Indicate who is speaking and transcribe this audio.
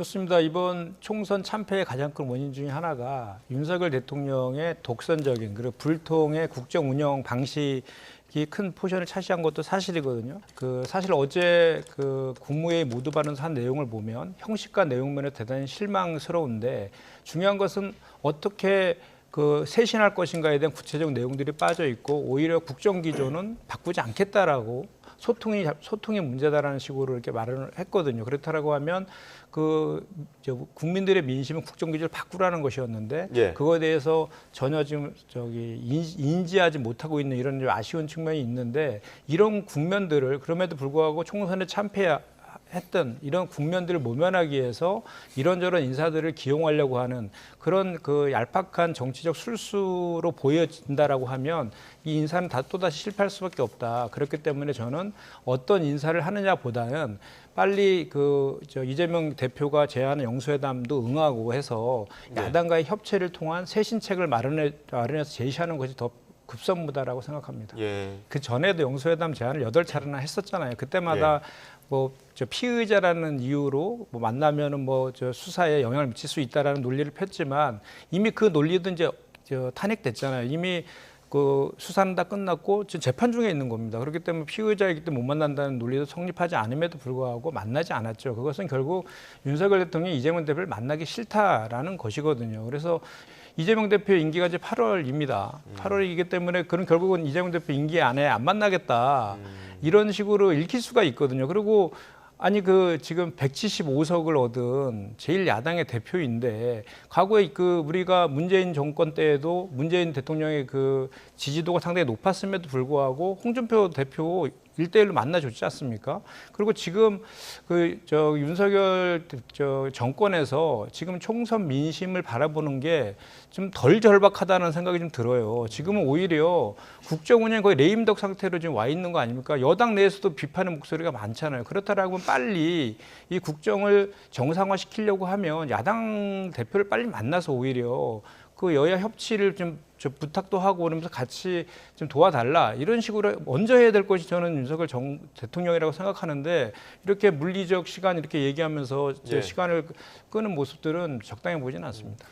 Speaker 1: 그렇습니다. 이번 총선 참패의 가장 큰 원인 중에 하나가 윤석열 대통령의 독선적인 그리고 불통의 국정 운영 방식 이 큰 포션을 차지한 것도 사실이거든요. 그 사실 어제 그 국무회의 모두 발언에서 한 내용을 보면 형식과 내용면에 대단히 실망스러운데 중요한 것은 어떻게 그 쇄신할 것인가에 대한 구체적 내용들이 빠져 있고 오히려 국정 기조는 바꾸지 않겠다라고 소통이 소통이 문제다라는 식으로 이렇게 말을 했거든요. 그렇다라고 하면 그저 국민들의 민심은 국정 기조를 바꾸라는 것이었는데
Speaker 2: 예.
Speaker 1: 그거에 대해서 전혀 지금 저기 인- 인지하지 못하고 있는 이런 좀 아쉬운 측면이 있는데 이런 국면들을 그럼에도 불구하고 총선에 참패 했던 이런 국면들을 모면하기 위해서 이런저런 인사들을 기용하려고 하는 그런 그 얄팍한 정치적 술수로 보여진다라고 하면 이 인사는 다 또다시 실패할 수밖에 없다. 그렇기 때문에 저는 어떤 인사를 하느냐보다는 빨리 그 저 이재명 대표가 제안한 영수회담도 응하고 해서
Speaker 2: 네.
Speaker 1: 야당과의 협체를 통한 새 신책을 마련해 마련해서 제시하는 것이 더 급선무다라고 생각합니다.
Speaker 2: 예.
Speaker 1: 그 전에도 영수회담 제안을 여덟 차례나 했었잖아요. 그때마다 뭐저 피의자라는 이유로 뭐 만나면은 뭐 저 수사에 영향을 미칠 수 있다라는 논리를 폈지만 이미 그 논리도 이제 저 탄핵됐잖아요. 이미 그 수사는 다 끝났고 지금 재판 중에 있는 겁니다. 그렇기 때문에 피의자이기 때문에 못 만난다는 논리도 성립하지 않음에도 불구하고 만나지 않았죠. 그것은 결국 윤석열 대통령이 이재명 대표를 만나기 싫다라는 것이거든요. 그래서 이재명 대표 임기가 이제 8월입니다. 8월이기 때문에 그런 결국은 이재명 대표 임기 안에 안 만나겠다 이런 식으로 읽힐 수가 있거든요. 그리고 아니 그 지금 175석을 얻은 제일 야당의 대표인데 과거에 그 우리가 문재인 정권 때에도 문재인 대통령의 그 지지도가 상당히 높았음에도 불구하고 홍준표 대표 일대일로 만나줬지 않습니까? 그리고 지금 그 저 윤석열 저 정권에서 지금 총선 민심을 바라보는 게 좀 덜 절박하다는 생각이 좀 들어요. 지금은 오히려 국정 운영 거의 레임덕 상태로 지금 와 있는 거 아닙니까? 여당 내에서도 비판의 목소리가 많잖아요. 그렇다라고 하면 빨리 이 국정을 정상화 시키려고 하면 야당 대표를 빨리 만나서 오히려 그 여야 협치를 좀저 부탁도 하고 그러면서 같이 좀 도와달라 이런 식으로 먼저 해야 될 것이 저는 윤석열 정, 대통령이라고 생각하는데 이렇게 물리적 시간 이렇게 얘기하면서 제
Speaker 2: 예.
Speaker 1: 시간을 끄는 모습들은 적당해 보이지는 않습니다.